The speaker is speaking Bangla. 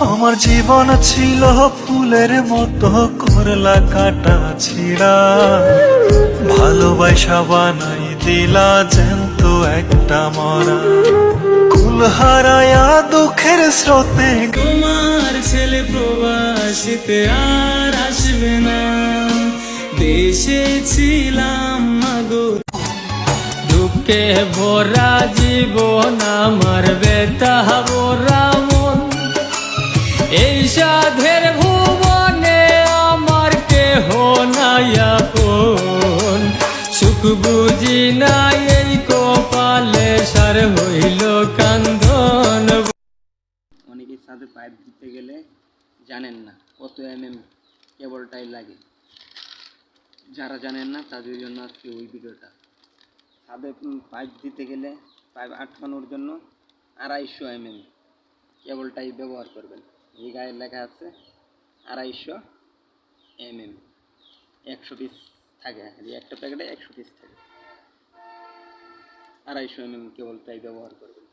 আমার জীবন ছিল ফুলের মতো, করলা কাটা ছিড়া। ভালোবাসা বানাই দিলা, জ্যান্ত একটা মরা। কুল হারায়া দুঃখের স্রোতে তোমার ছেলে প্রবাসীতে আর আসবে না। দেশে ছিলাম মাগো। দুঃখে ভরা জীবন আমার বেতা বুঝি না এই কপালে সার হইল কান্দন। অনেকেই ছাদে পাইপ দিতে গেলে জানেন না কত এম এম কেবলটাই লাগে। যারা জানেন না তাদের জন্য আজকে ওই ভিডিওটা। ছাদে পাইপ দিতে গেলে পাইপ আটকানোর জন্য আড়াইশো এম এম কেবলটাই ব্যবহার করবেন। এই গায়ে লেখা আছে আড়াইশো এম এম একশো পিস থাকে একটা প্যাকেটে একশো পিস থাকে। আড়াইশো এম এম কেবলটাই ব্যবহার করবেন